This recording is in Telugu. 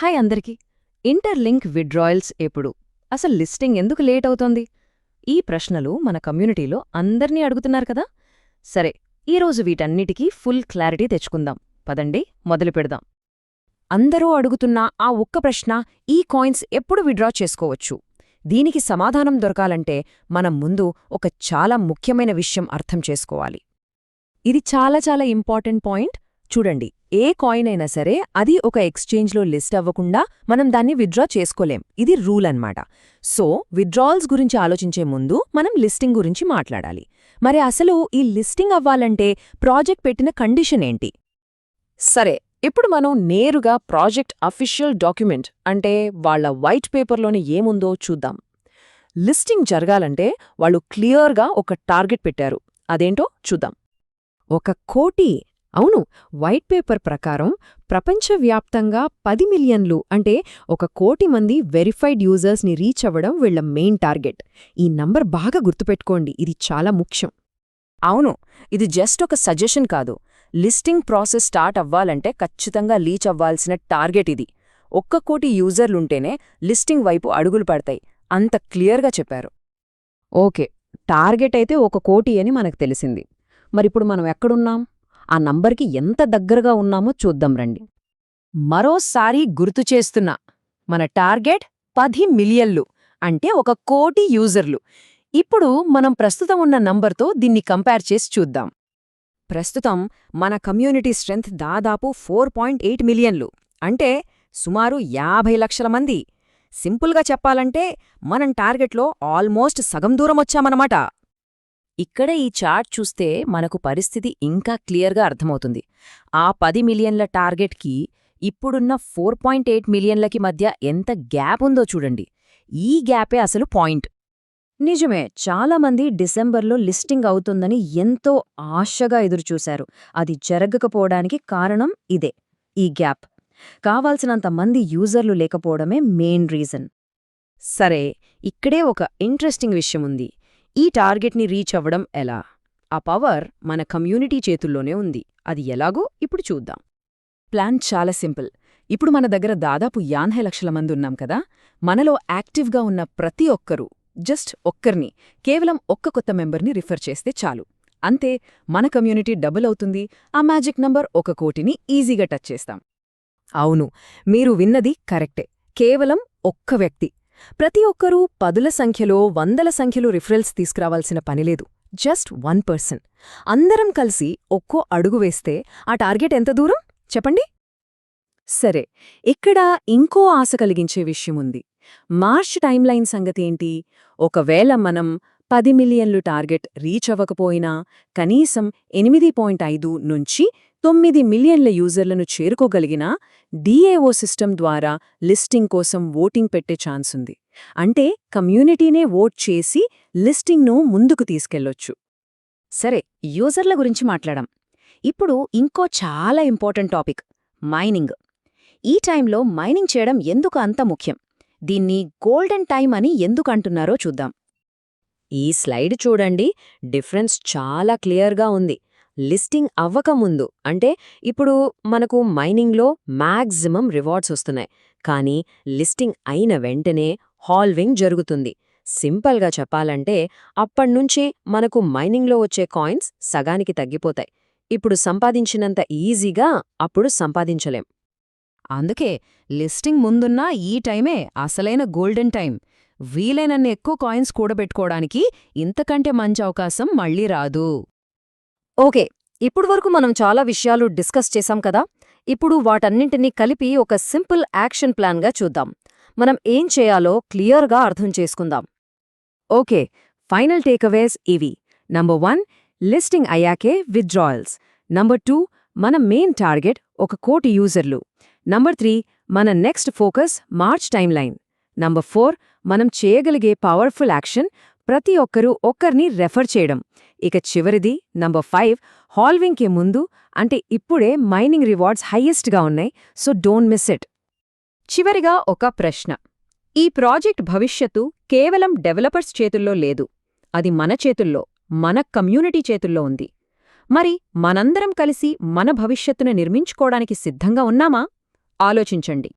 హాయ్ అందరికీ. ఇంటర్లింక్ విడ్రాయల్స్ ఎప్పుడు? అసలు లిస్టింగ్ ఎందుకు లేట్ అవుతోంది? ఈ ప్రశ్నలు మన కమ్యూనిటీలో అందర్నీ అడుగుతున్నారు కదా? సరే ఈరోజు వీటన్నిటికీ ఫుల్ క్లారిటీ తెచ్చుకుందాం. పదండి మొదలు పెడదాం. అందరూ అడుగుతున్న ఆ ఒక్క ప్రశ్న ఈ కాయిన్స్ ఎప్పుడు విడ్రా చేసుకోవచ్చు? దీనికి సమాధానం దొరకాలంటే మనం ముందు ఒక చాలా ముఖ్యమైన విషయం అర్థం చేసుకోవాలి. ఇది చాలా చాలా ఇంపార్టెంట్ పాయింట్. చూడండి ఏ కాయిన్ అయినా సరే అది ఒక ఎక్స్చేంజ్లో లిస్ట్ అవ్వకుండా మనం దాన్ని విత్డ్రా చేసుకోలేం. ఇది రూల్ అన్నమాట. సో విత్డ్రాల్స్ గురించి ఆలోచించే ముందు మనం లిస్టింగ్ గురించి మాట్లాడాలి. మరి అసలు ఈ లిస్టింగ్ అవ్వాలంటే ప్రాజెక్ట్ పెట్టిన కండిషన్ ఏంటి? సరే ఇప్పుడు మనం నేరుగా ప్రాజెక్ట్ అఫీషియల్ డాక్యుమెంట్ అంటే వాళ్ళ వైట్ పేపర్లోని ఏముందో చూద్దాం. లిస్టింగ్ జరగాలంటే వాళ్ళు క్లియర్గా ఒక టార్గెట్ పెట్టారు. అదేంటో చూద్దాం. ఒక కోటి అవును వైట్ పేపర్ ప్రకారం ప్రపంచవ్యాప్తంగా పది మిలియన్లు అంటే ఒక కోటి మంది వెరిఫైడ్ యూజర్స్ని రీచ్ అవ్వడం వీళ్ళ మెయిన్ టార్గెట్. ఈ నంబర్ బాగా గుర్తుపెట్టుకోండి ఇది చాలా ముఖ్యం. అవును ఇది జస్ట్ ఒక సజెషన్ కాదు. లిస్టింగ్ ప్రాసెస్ స్టార్ట్ అవ్వాలంటే ఖచ్చితంగా లీచ్ అవ్వాల్సిన టార్గెట్ ఇది. ఒక్క కోటి యూజర్లుంటేనే లిస్టింగ్ వైపు అడుగులు పడతాయి అంత క్లియర్గా చెప్పారు. ఓకే టార్గెట్ అయితే ఒక కోటి అని మనకు తెలిసింది. మరిప్పుడు మనం ఎక్కడున్నాం? ఆ నంబర్కి ఎంత దగ్గరగా ఉన్నామో చూద్దాం రండి. మరోసారి గుర్తు చేస్తున్నా మన టార్గెట్ పది మిలియన్లు అంటే ఒక కోటి యూజర్లు. ఇప్పుడు మనం ప్రస్తుతం ఉన్న నంబర్తో దీన్ని కంపేర్ చేసి చూద్దాం. ప్రస్తుతం మన కమ్యూనిటీ స్ట్రెంగ్త్ దాదాపు ఫోర్ పాయింట్ ఎయిట్ మిలియన్లు అంటే సుమారు యాభై లక్షల మంది. సింపుల్గా చెప్పాలంటే మనం టార్గెట్లో ఆల్మోస్ట్ సగం దూరం వచ్చామన్నమాట. ఇక్కడ ఈ చార్ట్ చూస్తే మనకు పరిస్థితి ఇంకా క్లియర్గా అర్థమవుతుంది. ఆ పది మిలియన్ల టార్గెట్కి ఇప్పుడున్న ఫోర్ పాయింట్ ఎయిట్ మిలియన్లకి మధ్య ఎంత గ్యాప్ ఉందో చూడండి. ఈ గ్యాపే అసలు పాయింట్. నిజమే చాలామంది డిసెంబర్లో లిస్టింగ్ అవుతుందని ఎంతో ఆశగా ఎదురుచూశారు. అది జరగకపోవడానికి కారణం ఇదే ఈ గ్యాప్. కావాల్సినంత మంది యూజర్లు లేకపోవడమే మెయిన్ రీజన్. సరే ఇక్కడే ఒక ఇంట్రెస్టింగ్ విషయం ఉంది. ఈ టార్గెట్ని రీచ్ అవ్వడం ఎలా? ఆ పవర్ మన కమ్యూనిటీ చేతుల్లోనే ఉంది. అది ఎలాగో ఇప్పుడు చూద్దాం. ప్లాన్ చాలా సింపుల్. ఇప్పుడు మన దగ్గర దాదాపు యాన్హై లక్షల మంది ఉన్నాం కదా? మనలో యాక్టివ్గా ఉన్న ప్రతి ఒక్కరూ జస్ట్ ఒక్కర్ని కేవలం ఒక్క కొత్త మెంబర్ని రిఫర్ చేస్తే చాలు. అంతే మన కమ్యూనిటీ డబుల్ అవుతుంది. ఆ మ్యాజిక్ నంబర్ ఒక కోటిని ఈజీగా టచ్ చేస్తాం. అవును మీరు విన్నది కరెక్టే. కేవలం ఒక్క వ్యక్తి ప్రతి ఒక్కరూ పదుల సంఖ్యలో వందల సంఖ్యలో రిఫరెల్స్ తీసుకురావాల్సిన పనిలేదు జస్ట్ వన్ పర్సన్. అందరం కలిసి ఒక్కో అడుగు వేస్తే ఆ టార్గెట్ ఎంత దూరం? చెప్పండి. సరే ఇక్కడ ఇంకో ఆశ కలిగించే విషయముంది మార్చ్ టైమ్లైన్ సంగతేంటి ఒకవేళ మనం పది మిలియన్లు టార్గెట్ రీచ్ అవ్వకపోయినా కనీసం ఎనిమిది పాయింట్ ఐదు నుంచి తొమ్మిది మిలియన్ల యూజర్లను చేరుకోగలిగినా డిఏఓ సిస్టమ్ ద్వారా లిస్టింగ్ కోసం ఓటింగ్ పెట్టే ఛాన్స్ ఉంది అంటే కమ్యూనిటీనే ఓట్ చేసి లిస్టింగ్ను ముందుకు తీసుకెళ్ళొచ్చు సరే యూజర్ల గురించి మాట్లాడాం. ఇప్పుడు ఇంకో చాలా ఇంపార్టెంట్ టాపిక్ మైనింగ్. ఈ టైంలో మైనింగ్ చేయడం ఎందుకు అంత ముఖ్యం? దీన్ని గోల్డెన్ టైం అని ఎందుకు అంటున్నారో చూద్దాం. ఈ స్లైడ్ చూడండి డిఫరెన్స్ చాలా క్లియర్గా ఉంది. లిస్టింగ్ అవ్వకముందు అంటే ఇప్పుడు మనకు మైనింగ్లో మ్యాక్సిమం రివార్డ్స్ వస్తున్నాయి. కానీ లిస్టింగ్ అయిన వెంటనే హాల్వింగ్ జరుగుతుంది. సింపుల్గా చెప్పాలంటే అప్పటినుంచి మనకు మైనింగ్లో వచ్చే కాయిన్స్ సగానికి తగ్గిపోతాయి. ఇప్పుడు సంపాదించినంత ఈజీగా అప్పుడు సంపాదించలేం. అందుకే లిస్టింగ్ ముందున్న ఈ టైమే అసలైన గోల్డెన్ టైం వీలైనన్ని ఎక్కువ కాయిన్స్ కూడబెట్టుకోవడానికి ఇంతకంటే మంచి అవకాశం మళ్ళీ రాదు. ఓకే ఇప్పుడు వరకు మనం చాలా విషయాలు డిస్కస్ చేశాం కదా? ఇప్పుడు వాటన్నింటినీ కలిపి ఒక సింపుల్ యాక్షన్ ప్లాన్గా చూద్దాం. మనం ఏం చేయాలో క్లియర్గా అర్థం చేసుకుందాం. ఓకే ఫైనల్ టేక్అవేస్ ఇవి. నంబర్ వన్ లిస్టింగ్ అయ్యాకే విత్డ్రాయల్స్. నంబర్ టూ మన మెయిన్ టార్గెట్ ఒక కోటి యూజర్లు. నంబర్ త్రీ మన next focus March timeline. Number four మనం చేయగలిగే పవర్ఫుల్ యాక్షన్ ప్రతి ఒక్కరూ ఒక్కరిని రెఫర్ చేయడం. ఇక చివరిది నంబర్ ఫైవ్ హాల్వింగ్కి ముందు అంటే ఇప్పుడే మైనింగ్ రివార్డ్స్ హయ్యెస్ట్గా ఉన్నాయి సో డోంట్ మిస్ ఇట్. చివరిగా ఒక ప్రశ్న. ఈ ప్రాజెక్ట్ భవిష్యత్తు కేవలం డెవలపర్స్ చేతుల్లో లేదు. అది మన చేతుల్లో మన కమ్యూనిటీ చేతుల్లో ఉంది. మరి మనందరం కలిసి మన భవిష్యత్తును నిర్మించుకోవడానికి సిద్ధంగా ఉన్నామా? ఆలోచించండి.